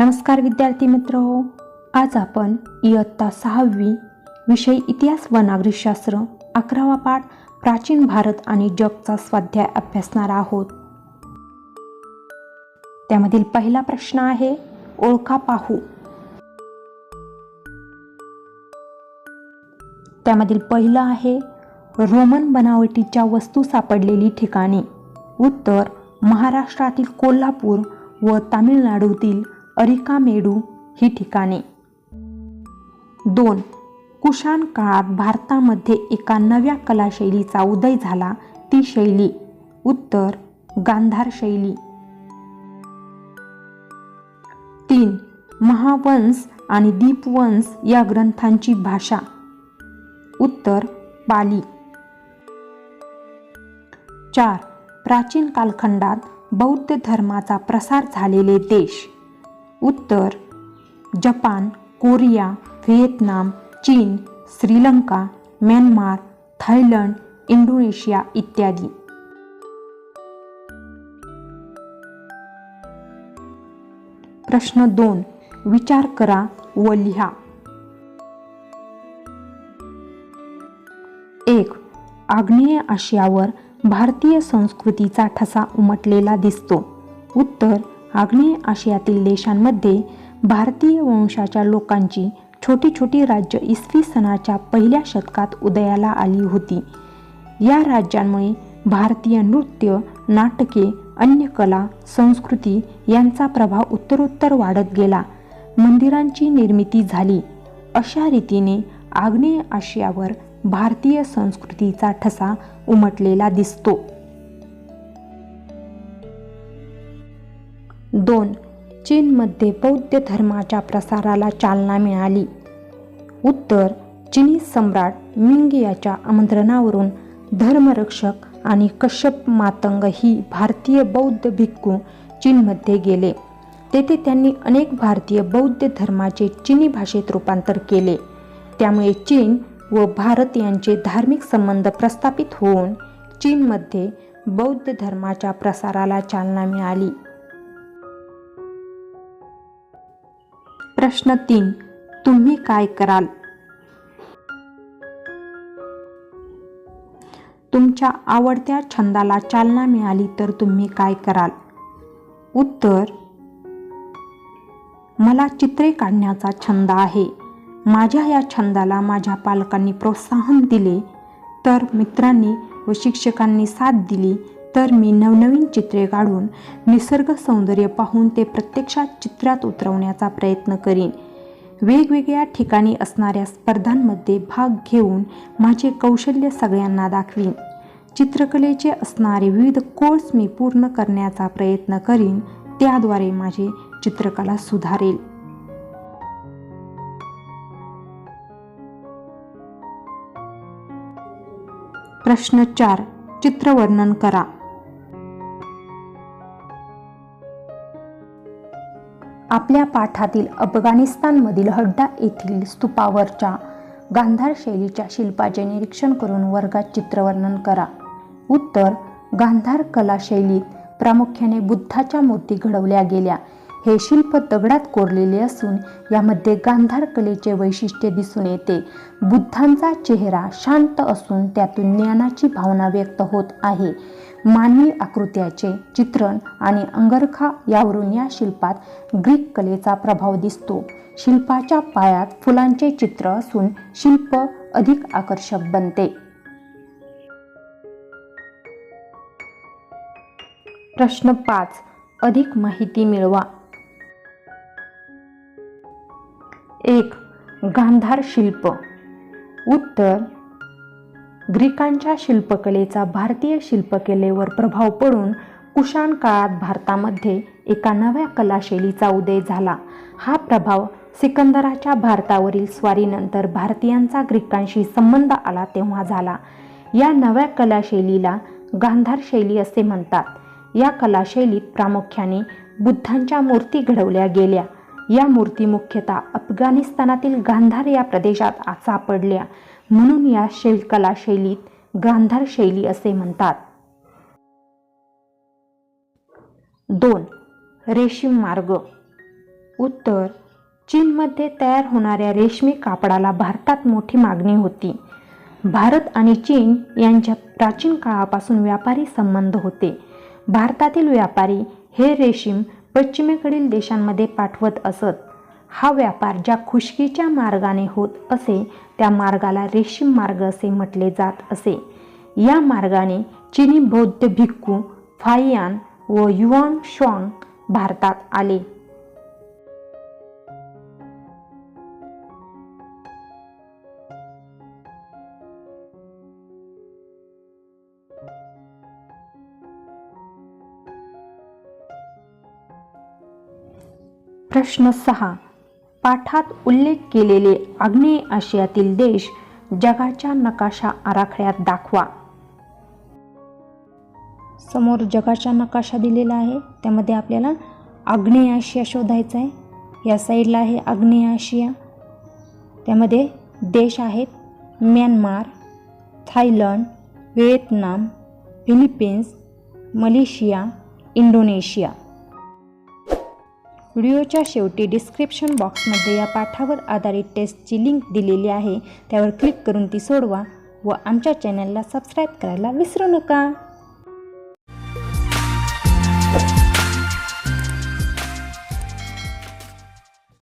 नमस्कार विद्यार्थी मित्र हो आज आपण इयत्ता सहावी विषय इतिहास व नागरिकशास्त्र अकरावा पाठ प्राचीन भारत आणि जगचा स्वाध्याय अभ्यासणार आहोत. त्यामधील पहिला प्रश्न आहे ओळखा पाहू. त्यामधील पहिलं आहे रोमन बनावटीच्या वस्तू सापडलेली ठिकाणे. उत्तर महाराष्ट्रातील कोल्हापूर व तामिळनाडूतील अरिकामेडू ही ठिकाणे. दोन. कुशाण काळात भारतामध्ये एका नव्या कलाशैलीचा उदय झाला ती शैली. उत्तर गांधार शैली. तीन. महावंश आणि दीपवंश या ग्रंथांची भाषा. उत्तर पाली. चार. प्राचीन कालखंडात बौद्ध धर्माचा प्रसार झालेले देश. उत्तर जपान कोरिया व्हिएतनाम चीन श्रीलंका म्यानमार थायलंड इंडोनेशिया इत्यादी. प्रश्न दोन विचार करा व लिहा. एक आग्नेय आशियावर भारतीय संस्कृतीचा ठसा उमटलेला दिसतो. उत्तर आग्नेय आशियातील देशांमध्ये भारतीय वंशाच्या लोकांची छोटी छोटी राज्य इसवी सनाच्या पहिल्या शतकात उदयाला आली होती. या राज्यांमुळे भारतीय नृत्य नाटके अन्य कला संस्कृती यांचा प्रभाव उत्तरोत्तर वाढत गेला. मंदिरांची निर्मिती झाली. अशा रीतीने आग्नेय आशियावर भारतीय संस्कृतीचा ठसा उमटलेला दिसतो. दोन चीनमध्ये बौद्ध धर्माच्या प्रसाराला चालना मिळाली. उत्तर चिनी सम्राट मिंग याच्या आमंत्रणावरून धर्मरक्षक आणि कश्यप मातंग ही भारतीय बौद्ध भिक्खू चीनमध्ये गेले. तेथे त्यांनी अनेक भारतीय बौद्ध धर्माचे चिनी भाषेत रूपांतर केले. त्यामुळे चीन व भारत यांचे धार्मिक संबंध प्रस्थापित होऊन चीनमध्ये बौद्ध धर्माच्या प्रसाराला चालना मिळाली. प्रश्न तीन तुम्ही काय कराल? तुमच्या आवडत्या छंदाला चालना मिळाली तर तुम्ही काय कराल? उत्तर मला चित्रे काढण्याचा छंद आहे. माझ्या या छंदाला माझ्या पालकांनी प्रोत्साहन दिले तर मित्रांनी व शिक्षकांनी साथ दिली तर मी नवनवीन चित्रे काढून निसर्ग सौंदर्य पाहून ते प्रत्यक्षात चित्रात उतरवण्याचा प्रयत्न करीन. वेगवेगळ्या ठिकाणी असणाऱ्या स्पर्धांमध्ये भाग घेऊन माझे कौशल्य सगळ्यांना दाखवीन. चित्रकलेचे असणारे विविध कोर्स मी पूर्ण करण्याचा प्रयत्न करीन त्याद्वारे माझे चित्रकला सुधारेल. प्रश्न चार. चित्रवर्णन करा. आपल्या पाठातील अफगाणिस्तानमधील हड्डा येथील स्तूपावरच्या गांधार शैलीच्या शिल्पाचे निरीक्षण करून वर्गात चित्रवर्णन करा. उत्तर गांधार कला शैलीत प्रामुख्याने बुद्धाच्या मूर्ती घडवल्या गेल्या. हे शिल्प दगडात कोरलेले असून यामध्ये गांधार कलेचे वैशिष्ट्य दिसून येते. बुद्धांचा चेहरा शांत असून त्यातून ज्ञानाची भावना व्यक्त होत आहे. मानवी आकृत्याचे चित्रण आणि अंगरखा यावरून या शिल्पात ग्रीक कलेचा प्रभाव दिसतो. शिल्पाच्या पायात फुलांचे चित्र असून शिल्प अधिक आकर्षक बनते. प्रश्न पाच. अधिक माहिती मिळवा. एक गांधार शिल्प. उत्तर ग्रीकांच्या शिल्पकलेचा भारतीय शिल्पकलेवर प्रभाव पडून कुशाण काळात भारतामध्ये एका नव्या कलाशैलीचा उदय झाला. हा प्रभाव सिकंदराच्या भारतावरील स्वारीनंतर भारतीयांचा ग्रीकांशी संबंध आला तेव्हा झाला. या नव्या कलाशैलीला गांधार शैली असे म्हणतात. या कलाशैलीत प्रामुख्याने बुद्धांच्या मूर्ती घडवल्या गेल्या. या मूर्ती मुख्यतः अफगाणिस्तानातील गांधार या प्रदेशात सापडल्या. म्हणून या शिल्पकला कला शैलीत गांधार शैली असे म्हणतात. दोन रेशीम मार्ग. उत्तर चीनमध्ये तयार होणाऱ्या रेशमी कापडाला भारतात मोठी मागणी होती. भारत आणि चीन यांच्या प्राचीन काळापासून व्यापारी संबंध होते. भारतातील व्यापारी हे रेशीम पश्चिमेकडील देशांमध्ये पाठवत असत. हा व्यापार ज्या खुशकीच्या मार्गाने होत असे त्या मार्गाला रेशीम मार्ग असे म्हटले जात असे. या मार्गाने चीनी बौद्ध भिक्खू फाययान व युआन श्वांग भारतात आले. प्रश्न सहा. पाठात उल्लेख केलेले आग्नेय आशियातील देश जगाच्या नकाशा आराखड्यात दाखवा. समोर जगाचा नकाशा दिलेला आहे. त्यामध्ये आपल्याला आग्नेय आशिया शोधायचा आहे. या साईडला आहे आग्नेय आशिया. त्यामध्ये देश आहेत Myanmar Thailand Vietnam Philippines Malaysia Indonesia. व्हिडिओच्या शेवटी डिस्क्रिप्शन बॉक्समध्ये या पाठावर आधारित टेस्टची लिंक दिलेली आहे. त्यावर क्लिक करून ती सोडवा व आमच्या चॅनलला सबस्क्राईब करायला विसरू नका.